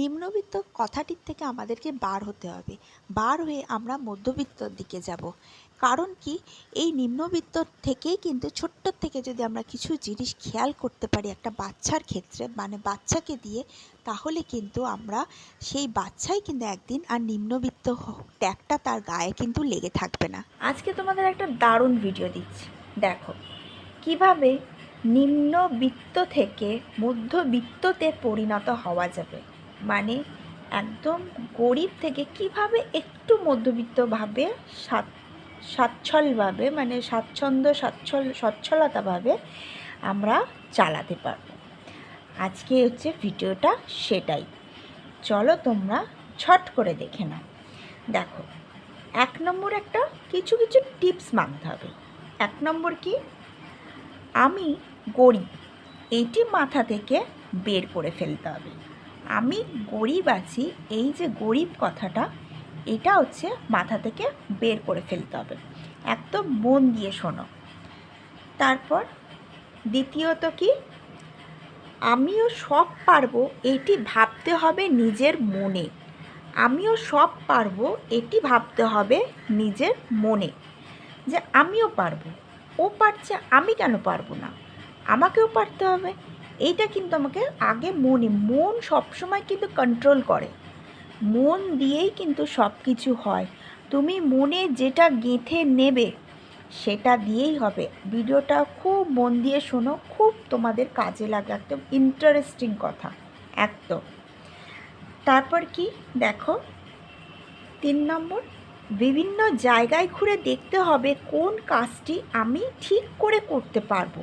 নিম্নবিত্ত কথাটির থেকে আমাদেরকে বার হতে হবে। বার হয়ে আমরা মধ্যবিত্তর দিকে যাব। কারণ কি? এই নিম্নবিত্ত থেকেই কিন্তু ছোট্ট থেকে যদি আমরা কিছু জিনিস খেয়াল করতে পারি একটা বাচ্চার ক্ষেত্রে মানে বাচ্চাকে দিয়ে, তাহলে কিন্তু আমরা সেই বাচ্চাই কিন্তু একদিন আর নিম্নবিত্ত ট্যাগটা তার গায়ে কিন্তু লেগে থাকবে না। আজকে তোমাদের একটা দারুণ ভিডিও দিচ্ছি। দেখো, কীভাবে নিম্নবিত্ত থেকে মধ্যবিত্ততে পরিণত হওয়া যাবে। মানে একদম গরিব থেকে কীভাবে একটু মধ্যবিত্তভাবে স্বাচ্ছলভাবে মানে স্বাচ্ছন্দ্য, স্বাচ্ছল সচ্ছলতাভাবে আমরা চালাতে পারব। আজকে হচ্ছে ভিডিওটা সেটাই। চলো তোমরা ছট করে দেখে নাও। দেখো, এক নম্বর একটা কিছু কিছু টিপস মানতে হবে। এক নম্বর কি? আমি গরিব, এটি মাথা থেকে বের করে ফেলতে হবে। আমি গরিব আছি, এই যে গরিব কথাটা, এটা হচ্ছে মাথা থেকে বের করে ফেলতে হবে। একদম মন দিয়ে শোনো। তারপর দ্বিতীয়ত কি? আমিও সব পারব, এটি ভাবতে হবে নিজের মনে। আমিও সব পারব, এটি ভাবতে হবে নিজের মনে। যে আমিও পারব। ও পারছে, আমি কেন পারব না? আমাকেও পারতে হবে। এইটা কিন্তু আমাকে আগে মনে, মন সবসময় কিন্তু কন্ট্রোল করে। মন দিয়েই কিন্তু সব কিছু হয়। তুমি মনে যেটা গেঁথে নেবে, সেটা দিয়েই হবে। ভিডিওটা খুব মন দিয়ে শোনো, খুব তোমাদের কাজে লাগে একদম ইন্টারেস্টিং কথা, একদম। তারপর কি? দেখো, তিন নম্বর, বিভিন্ন জায়গায় ঘুরে দেখতে হবে কোন কাজটি আমি ঠিক করে করতে পারব।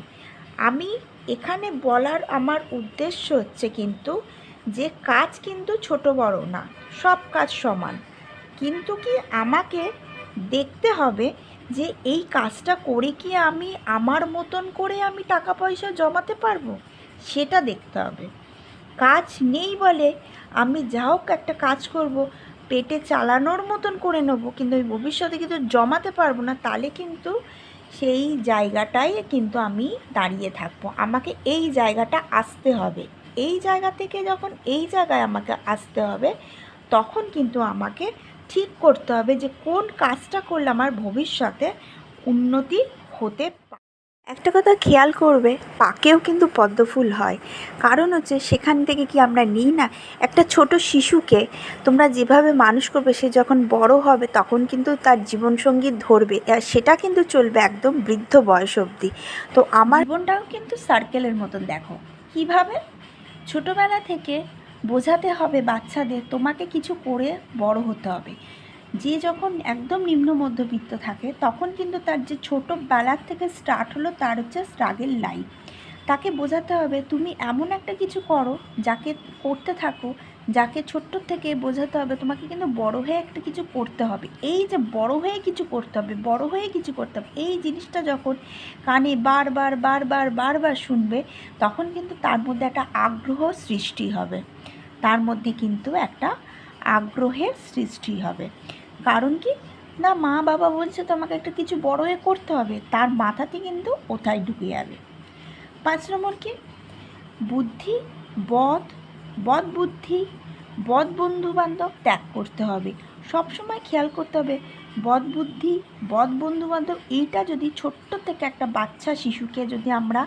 আমি এখানে বলার আমার উদ্দেশ্য হচ্ছে কিন্তু যে কাজ কিন্তু ছোট বড় না, সব কাজ সমান। কিন্তু কি আমাকে দেখতে হবে যে এই কাজটা করে কি আমি আমার মতন করে আমি টাকা পয়সা জমাতে পারব? সেটা দেখতে হবে। কাজ নেই বলে আমি যা হোক একটা কাজ করব, পেটে চালানোর মতন করে নেব, কিন্তু আমি ভবিষ্যতে কিন্তু জমাতে পারব না, তাহলে কিন্তু সেই জায়গাটায় কিন্তু আমি দাঁড়িয়ে থাকব। আমাকে এই জায়গাটা আসতে হবে। এই জায়গা থেকে যখন এই জায়গায় আমাকে আসতে হবে, তখন কিন্তু আমাকে ঠিক করতে হবে যে কোন কাজটা করলে আমার ভবিষ্যতে উন্নতি হতে একটা কথা খেয়াল করবে, পাকেও কিন্তু পদ্ম ফুল হয়। কারণ হচ্ছে সেখান থেকে কি আমরা নিই না? একটা ছোট শিশুকে তোমরা যেভাবে মানুষ করবে, সে যখন বড় হবে তখন কিন্তু তার জীবনসঙ্গী ধরবে। আর সেটা কিন্তু চলবে একদম বৃদ্ধ বয়স অবধি। তো আমার জীবনটাও কিন্তু সার্কেলের মতন, দেখো। কীভাবে? ছোটবেলা থেকে বোঝাতে হবে বাচ্চাদের, তোমাকে কিছু করে বড় হতে হবে। যে যখন একদম নিম্ন মধ্যবিত্ত থাকে, তখন কিন্তু তার যে ছোটোবেলার থেকে স্টার্ট হলো, তার হচ্ছে স্ট্রাগেল লাইফ তাকে বোঝাতে হবে, তুমি এমন একটা কিছু করো, যাকে করতে থাকো, যাকে ছোট্ট থেকে বোঝাতে হবে, তোমাকে কিন্তু বড় হয়ে একটা কিছু করতে হবে। এই যে বড় হয়ে কিছু করতে হবে, বড় হয়ে কিছু করতে হবে, এই জিনিসটা যখন কানে বারবার বারবার বারবার শুনবে, তখন কিন্তু তার মধ্যে একটা আগ্রহ সৃষ্টি হবে। তার মধ্যে কিন্তু একটা আগ্রহের সৃষ্টি হবে। কারণ কি? না, মা বাবা বলছে তো আমাকে একটা কিছু বড় হয়ে করতে হবে। তার মাথাতে কিন্তু ওথায় ঢুকে যাবে। পাঁচ নম্বর কি? বুদ্ধি, বধ বদ বুদ্ধি বদ বন্ধু বান্ধব ত্যাগ করতে হবে। সবসময় খেয়াল করতে হবে বদ বুদ্ধি বদ বন্ধু বান্ধব এইটা যদি ছোট্ট থেকে একটা বাচ্চা, শিশুকে যদি আমরা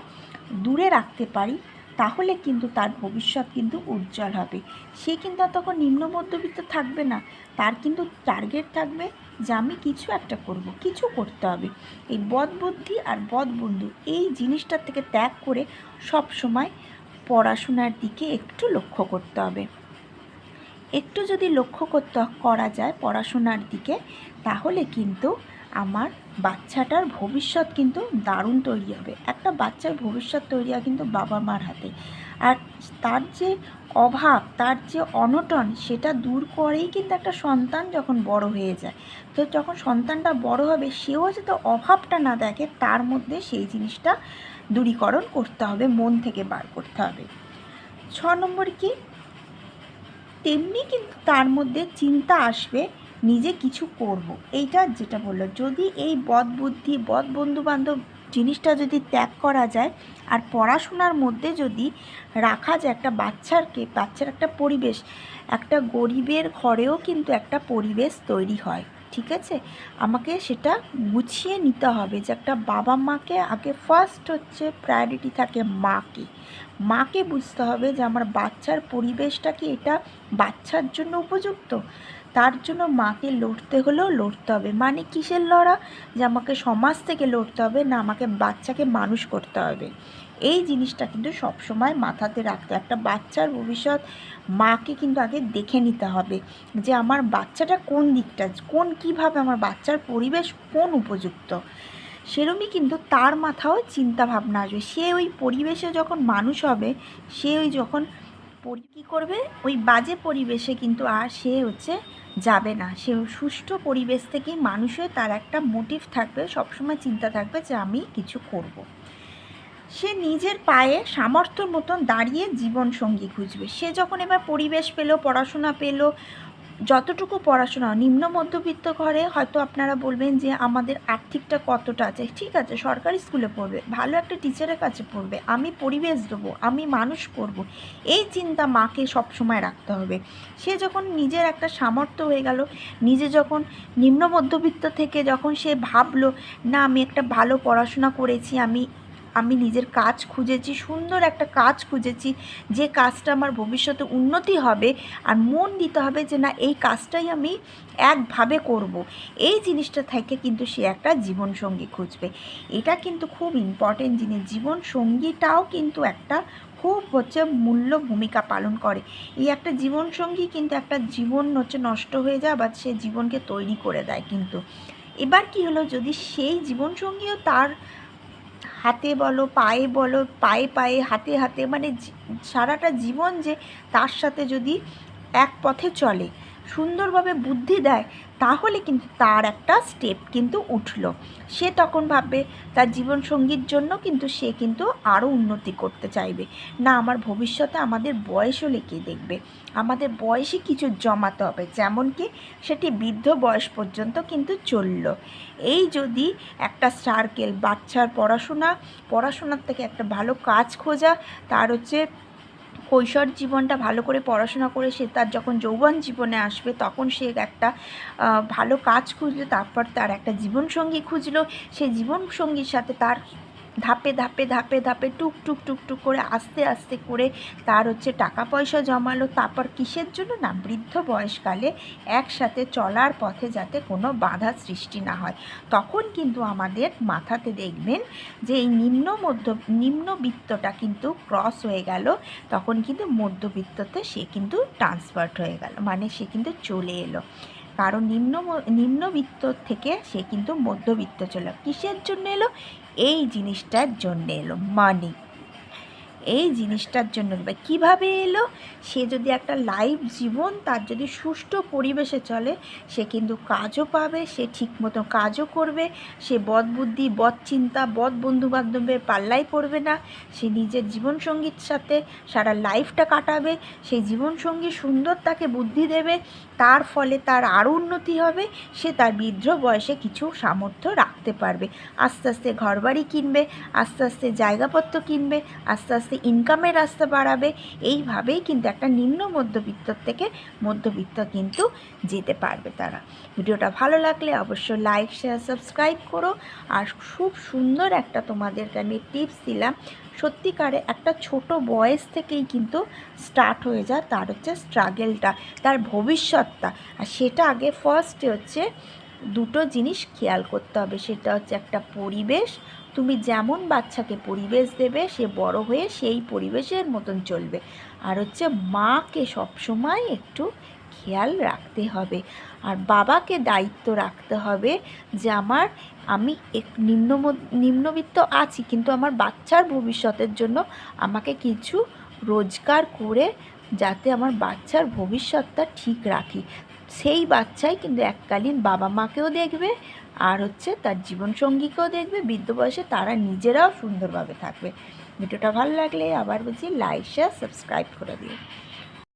দূরে রাখতে পারি তাহলে কিন্তু তার ভবিষ্যৎ কিন্তু উজ্জ্বল হবে। সে কিন্তু আর তখন নিম্ন মধ্যবিত্ত থাকবে না। তার কিন্তু টার্গেট থাকবে যে আমি কিছু একটা করব, কিছু করতে হবে। এই বদ বুদ্ধি আর বদ বন্ধু এই জিনিসটার থেকে ত্যাগ করে সব সময় পড়াশোনার দিকে একটু লক্ষ্য করতে হবে। একটু যদি লক্ষ্য করতে করা যায় পড়াশোনার দিকে, তাহলে কিন্তু আমার বাচ্চাটার ভবিষ্যৎ কিন্তু দারুণ তৈরি হবে। একটা বাচ্চার ভবিষ্যৎ তৈরি হয় কিন্তু বাবা মার হাতে। আর তার যে অভাব, তার যে অনটন, সেটা দূর করেই কিন্তু একটা সন্তান যখন বড় হয়ে যায়। তো যখন সন্তানটা বড় হবে, সেও যাতে অভাবটা না দেখে, তার মধ্যে সেই জিনিসটা দূরীকরণ করতে হবে, মন থেকে বার করতে হবে। ছ নম্বর কি? তেমনি কিন্তু তার মধ্যে চিন্তা আসবে নিজে কিছু করব। এইটা যেটা বলল, যদি এই বদ বুদ্ধি, বদ বন্ধু বান্ধব জিনিসটা যদি ত্যাগ করা যায়, আর পড়াশোনার মধ্যে যদি রাখা যায় একটা বাচ্চারকে, বাচ্চার একটা পরিবেশ, একটা গরিবের ঘরেও কিন্তু একটা পরিবেশ তৈরি হয়, ঠিক আছে? আমাকে সেটা গুছিয়ে নিতে হবে যে একটা বাবা মাকে আগে ফার্স্ট হচ্ছে প্রায়োরিটি থাকে মাকে। মাকে বুঝতে হবে যে আমার বাচ্চার পরিবেশটা কি এটা বাচ্চার জন্য উপযুক্ত? তার জন্য মাকে লড়তে হলেও লড়তে হবে। মানে কিসের লড়া? যে আমাকে সমাজ থেকে লড়তে হবে, না আমাকে বাচ্চাকে মানুষ করতে হবে। এই জিনিসটা কিন্তু সবসময় মাথাতে রাখতে একটা বাচ্চার ভবিষ্যৎ মাকে কিন্তু আগে দেখে নিতে হবে যে আমার বাচ্চাটা কোন দিকটা, কোন কীভাবে আমার বাচ্চার পরিবেশ কোন উপযুক্ত। সেরমই কিন্তু তার মাথাও চিন্তা ভাবনা আসবে। সে ওই পরিবেশে যখন মানুষ হবে, সে ওই যখন পরি, কী করবে? ওই বাজে পরিবেশে কিন্তু আর সে হচ্ছে যাবে না। সে সুষ্ঠু পরিবেশ থেকেই মানুষের তার একটা মোটিভ থাকবে, সবসময় চিন্তা থাকবে যে আমি কিছু করব। সে নিজের পায়ে সামর্থ্য মতন দাঁড়িয়ে জীবন সঙ্গী খুঁজবে। সে যখন এবার পরিবেশ পেল, পড়াশোনা পেল যতটুকু পড়াশোনা, নিম্ন মধ্যবিত্ত ঘরে হয়তো আপনারা বলবেন যে আমাদের আর্থিকটা কতটা আছে। ঠিক আছে, সরকারি স্কুলে পড়বে, ভালো একটা টিচারের কাছে পড়বে, আমি পরিবেশ দেবো, আমি মানুষ করব। এই চিন্তা মাকে সবসময় রাখতে হবে। সে যখন নিজের একটা সামর্থ্য হয়ে গেল, নিজে যখন নিম্ন মধ্যবিত্ত থেকে যখন সে ভাবলো, না, আমি একটা ভালো পড়াশোনা করেছি, আমি আমি নিজের কাজ খুঁজেছি, সুন্দর একটা কাজ খুঁজেছি, যে কাজটা আমার ভবিষ্যতে উন্নতি হবে আর মন দিতে হবে যে না, এই কাজটাই আমি একভাবে করব। এই জিনিসটা থেকে কিন্তু সে একটা জীবনসঙ্গী খুঁজবে। এটা কিন্তু খুব ইম্পর্টেন্ট জিনিস। জীবনসঙ্গীটাও কিন্তু একটা খুব হচ্ছে মূল্য ভূমিকা পালন করে। এই একটা জীবনসঙ্গী কিন্তু একটা জীবন হচ্ছে নষ্ট হয়ে যায় বা সে জীবনকে তৈরি করে দেয় কিন্তু। এবার কি হলো, যদি সেই জীবনসঙ্গীও তার হাতে বলো, পায়ে বলো, পায়ে পায়ে, হাতে হাতে মানে সারাটা জীবন যে তার সাথে যদি এক পথে চলে সুন্দরভাবে বুদ্ধি দেয়, তাহলে কিন্তু তার একটা স্টেপ কিন্তু উঠল। সে তখন ভাববে, তার জীবনসঙ্গীর জন্য কিন্তু সে কিন্তু আরও উন্নতি করতে চাইবে। না, আমার ভবিষ্যতে আমাদের বয়স হলে কে দেখবে? আমাদের বয়সে কিছু জমাতে হবে, যেমন কি সেটি বৃদ্ধ বয়স পর্যন্ত কিন্তু চলল। এই যদি একটা সার্কেল বাচ্চার পড়াশোনা, পড়াশোনার থেকে একটা ভালো কাজ খোঁজা, তার হচ্ছে কৈশোর জীবনটা ভালো করে পড়াশোনা করে সে তার যখন যৌবন জীবনে আসবে, তখন সে একটা ভালো কাজ খুঁজলো, তারপর তার একটা জীবনসঙ্গী খুঁজলো। সেই জীবনসঙ্গীর সাথে তার ধাপে ধাপে ধাপে ধাপে টুক টুক টুক টুক করে আস্তে আস্তে করে তার হচ্ছে টাকা পয়সা জমালো। তারপর কিসের জন্য না বৃদ্ধ বয়সকালে একসাথে চলার পথে যাতে কোনো বাধা সৃষ্টি না হয়। তখন কিন্তু আমাদের মাথাতে দেখবেন যে এই নিম্ন মধ্য নিম্নবিত্তটা কিন্তু ক্রস হয়ে গেল। তখন কিন্তু মধ্যবিত্ততে সে কিন্তু ট্রান্সফার্ট হয়ে গেল মানে সে কিন্তু চলে এলো। কারণ নিম্ন নিম্নবিত্ত থেকে সে কিন্তু মধ্যবিত্ত চলে কিসের জন্য এলো? এই জিনিসটার জন্যে এলো। মানি এই জিনিসটার জন্য বা কীভাবে এলো? সে যদি একটা লাইভ জীবন তার যদি সুষ্ঠু পরিবেশে চলে, সে কিন্তু কাজও পাবে, সে ঠিক মতো কাজও করবে, সে বদ বুদ্ধি, বদ চিন্তা, বদ বন্ধু বান্ধবের পাল্লাই পড়বে না, সে নিজের জীবনসঙ্গীর সাথে সারা লাইফটা কাটাবে সেই জীবনসঙ্গী সুন্দর তাকে বুদ্ধি দেবে, তার ফলে তার আরও উন্নতি হবে, সে তার বৃদ্ধ বয়সে কিছু সামর্থ্য রাখতে পারবে। আস্তে আস্তে ঘরবাড়ি কিনবে, আস্তে আস্তে জায়গাপত্র কিনবে, আস্তে আস্তে ইনকামের রাস্তা বাড়াবে। এইভাবেই কিন্তু একটা নিম্ন মধ্যবিত্ত থেকে মধ্যবিত্ত কিন্তু যেতে পারবে তারা। ভিডিওটা ভালো লাগলে অবশ্যই লাইক শেয়ার সাবস্ক্রাইব করো। আর খুব সুন্দর একটা তোমাদেরকে আমি টিপস দিলাম। সত্যিকারে একটা ছোট বয়স থেকেই কিন্তু স্টার্ট হয়ে যায় তার হচ্ছে স্ট্রাগেলটা তার ভবিষ্যৎটা। আর সেটা আগে ফার্স্টে হচ্ছে দুটো জিনিস খেয়াল করতে হবে। সেটা হচ্ছে একটা পরিবেশ তুমি যেমন বাচ্চাকে পরিবেশ দেবে, সে বড় হয়ে সেই পরিবেশের মতন চলবে। আর হচ্ছে মাকে সবসময় একটু খেয়াল রাখতে হবে। আর বাবাকে দায়িত্ব রাখতে হবে যে আমার, আমি এক নিম্ন নিম্নবিত্ত আছি, কিন্তু আমার বাচ্চার ভবিষ্যতের জন্য আমাকে কিছু রোজগার করে যাতে আমার বাচ্চার ভবিষ্যৎটা ঠিক রাখি। সেই বাচ্চাই কিন্তু এককালীন বাবা মাকেও দেখবে আর হচ্ছে তার জীবনসঙ্গীকেও দেখবে, বৃদ্ধ বয়সে তারা নিজেরাও সুন্দরভাবে থাকবে। ভিডিওটা ভালো লাগলে আবার বলছি লাইক শেয়ার সাবস্ক্রাইব করে দিও।